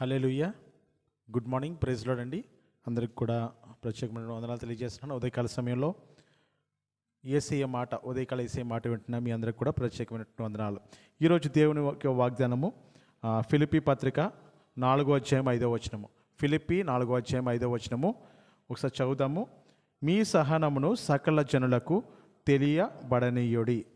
Hallelujah good morning praise Lord అండి. అందరికి కూడా ప్రత్యేకమైన వందనాలు తెలియజేస్తున్నాను. ఉదయకాల సమయంలో ఏసీఏ మాట ఉదయకాల ఏసీ మాట వింటున్నా మీ అందరికి కూడా ప్రత్యేకమైన వందనాలు. ఈరోజు దేవుని యొక్క వాగ్దానము ఫిలిపి పత్రిక నాలుగో అధ్యాయం ఐదో వచనము. ఫిలిప్పీ నాలుగో అధ్యాయం ఐదో వచనము. ఒకసారి చదువుదాము. మీ సహనమును సకల జనులకు తెలియబడనీయుడి.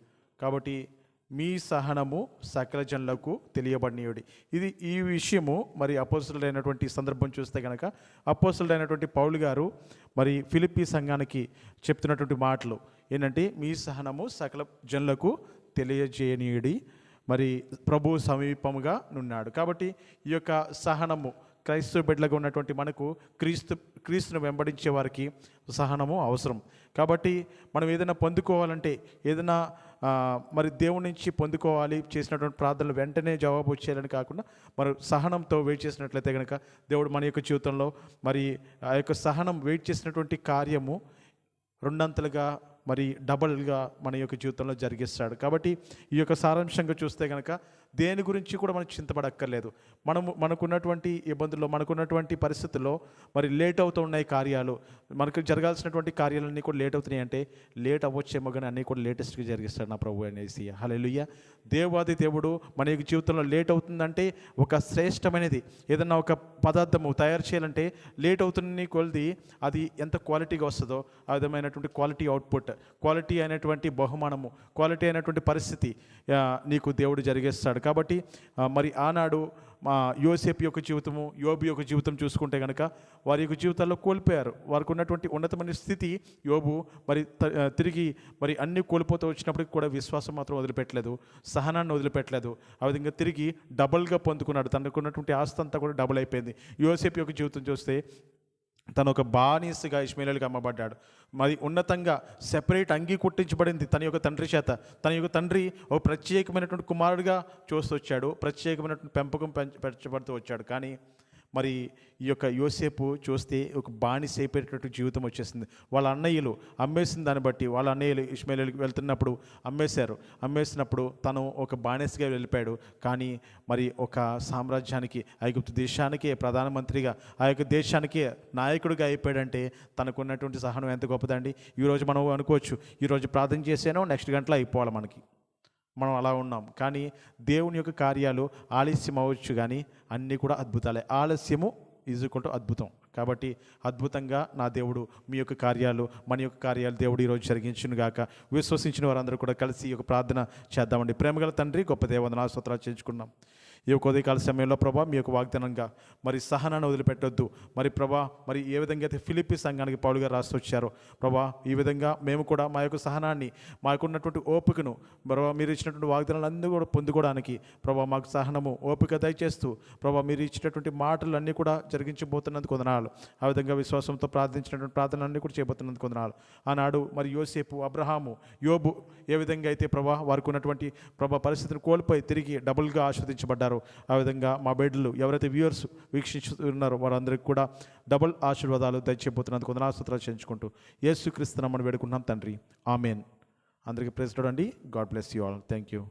కాబట్టి మీ సహనము సకల జనులకు తెలియబడినయుడి. ఇది ఈ విషయము మరి అపోసులైనటువంటి సందర్భం చూస్తే కనుక అపోసులైనటువంటి పౌలు గారు మరి ఫిలిప్పీ సంఘానికి చెప్తున్నటువంటి మాటలు ఏంటంటే మీ సహనము సకల జనులకు తెలియజేయనీయుడి. మరి ప్రభు సమీపముగా నున్నాడు. కాబట్టి ఈ యొక్క సహనము క్రైస్తవ బిడ్డలుగా ఉన్నటువంటి మనకు క్రీస్తు క్రీస్తును వెంబడించే వారికి సహనము అవసరం. కాబట్టి మనం ఏదైనా పొందుకోవాలంటే ఏదైనా మరి దేవుడి నుంచి పొందుకోవాలి చేసినటువంటి ప్రార్థనలు వెంటనే జవాబు వచ్చేయాలని కాకుండా మరి సహనంతో వెయిట్ చేసినట్లయితే కనుక దేవుడు మన యొక్క జీవితంలో మరి ఆ యొక్క సహనం వెయిట్ చేసినటువంటి కార్యము రెండంతలుగా మరి డబల్గా మన యొక్క జీవితంలో జరిగిస్తాడు. కాబట్టి ఈ యొక్క సారాంశంగా చూస్తే కనుక దేని గురించి కూడా మనకు చింతపడక్కర్లేదు. మనము మనకున్నటువంటి ఇబ్బందుల్లో మనకున్నటువంటి పరిస్థితుల్లో మరి లేట్ అవుతూ ఉన్నాయి కార్యాలు. మనకు జరగాల్సినటువంటి కార్యాలన్నీ కూడా లేట్ అవుతున్నాయి అంటే లేట్ అవ్వచ్చేమో కానీ అన్నీ కూడా లేటెస్ట్గా జరిగిస్తాడు నా ప్రభు అనేసి హల్లెలూయా. దేవాది దేవుడు మన యొక్క జీవితంలో లేట్ అవుతుందంటే ఒక శ్రేష్టమైనది. ఏదన్నా ఒక పదార్థము తయారు చేయాలంటే లేట్ అవుతున్న కొలది అది ఎంత క్వాలిటీగా వస్తుందో ఆ విధమైనటువంటి క్వాలిటీ అవుట్పుట్ క్వాలిటీ అయినటువంటి బహుమానము క్వాలిటీ అయినటువంటి పరిస్థితి నీకు దేవుడు జరిగేస్తాడు. కాబట్టి మరి ఆనాడు మా యోసేపు యొక్క జీవితము యోబు యొక్క జీవితం చూసుకుంటే కనుక వారి యొక్క జీవితాల్లో కోల్పోయారు. వారికి ఉన్నటువంటి ఉన్నతమైన స్థితి యోబు మరి తిరిగి మరి అన్ని కోల్పోతూ వచ్చినప్పటికి కూడా విశ్వాసం మాత్రం వదిలిపెట్టలేదు సహనాన్ని వదిలిపెట్టలేదు. ఆ విధంగా తిరిగి డబుల్గా పొందుకున్నాడు. తనకు ఉన్నటువంటి ఆస్తి అంతా కూడా డబుల్ అయిపోయింది. యోసేపు యొక్క జీవితం చూస్తే తను ఒక బానిసగా ఇష్మేలుగా అమ్మబడ్డాడు. మరి ఉన్నతంగా సెపరేట్ అంగీ కుట్టించబడింది తన యొక్క తండ్రి చేత. తన యొక్క తండ్రి ఒక ప్రత్యేకమైనటువంటి కుమారుడిగా చూస్తూ వచ్చాడు. ప్రత్యేకమైనటువంటి పెంపకం పెంచబడుతూ వచ్చాడు. కానీ మరి ఈ యొక్క యోసేపు చూస్తే ఒక బానిస అయిపోయేటట్టు జీవితం వచ్చేసింది. వాళ్ళ అన్నయ్యలు అమ్మేసిన దాన్ని బట్టి వాళ్ళ అన్నయ్యలు ఇష్మేలుకి వెళ్తున్నప్పుడు అమ్మేశారు. అమ్మేసినప్పుడు తను ఒక బానిసగా వెళ్ళిపోయాడు. కానీ మరి ఒక సామ్రాజ్యానికి ఐగుప్తు దేశానికే ప్రధానమంత్రిగా ఆ యొక్క దేశానికే నాయకుడిగా అయిపోయాడంటే తనకున్నటువంటి సహనం ఎంత గొప్పదండి? ఈరోజు మనం అనుకోవచ్చు ఈరోజు ప్రార్థన చేసానో నెక్స్ట్ గంటలో అయిపోవాలి మనకి. మనం అలా ఉన్నాం. కానీ దేవుని యొక్క కార్యాలు ఆలస్యం అవ్వచ్చు కానీ అన్నీ కూడా అద్భుతాలే. ఆలస్యము ఈజుకుంటూ అద్భుతం. కాబట్టి అద్భుతంగా నా దేవుడు మీ యొక్క కార్యాలు మన యొక్క కార్యాలు దేవుడు ఈరోజు జరిగించును గాక. విశ్వసించిన వారందరూ కూడా కలిసి ఒక ప్రార్థన చేద్దామండి. ప్రేమగల తండ్రి గొప్ప దేవందన స్తోత్రాలు చేయించుకున్నాం ఈ ఉదయకాల సమయంలో ప్రభా మీ యొక్క వాగ్దానంగా మరి సహనాన్ని వదిలిపెట్టొద్దు. మరి ప్రభా మరి ఏ విధంగా అయితే ఫిలిపి సంఘానికి పౌలుగా రాసి వచ్చారో ప్రభా ఈ విధంగా మేము కూడా మా యొక్క సహనాన్ని మాకు ఉన్నటువంటి ఓపికను ప్రభా మీరు ఇచ్చినటువంటి వాగ్దానాలు అన్నీ కూడా పొందుకోవడానికి ప్రభా మాకు సహనము ఓపిక దయచేస్తూ ప్రభా మీరు ఇచ్చినటువంటి మాటలు అన్నీ కూడా జరిగించబోతున్నందుకు కొందనాలు ఆ విధంగా విశ్వాసంతో ప్రార్థించినటువంటి ప్రార్థనలన్నీ కూడా చేయబోతున్నందుకు కొందనాలు ఆనాడు మరి యోసేపు అబ్రహాము యోబు ఏ విధంగా అయితే ప్రభా వారికి ఉన్నటువంటి ప్రభా పరిస్థితిని కోల్పోయి తిరిగి డబుల్గా ఆస్వాదించబడ్డారు ఆ విధంగా మా బిడ్డలు ఎవరైతే వ్యూవర్స్ వీక్షిస్తున్నారో వారందరికీ కూడా డబుల్ ఆశీర్వాదాలు దయచేయబోతున్నందుకు వందనాలు చేయించుకుంటూ యేసుక్రీస్తు నమ్మని వేడుకుంటున్నాం తండ్రి. ఆమెన్. అందరికీ ప్రెసిడెంట్ అండి. God bless you all thank you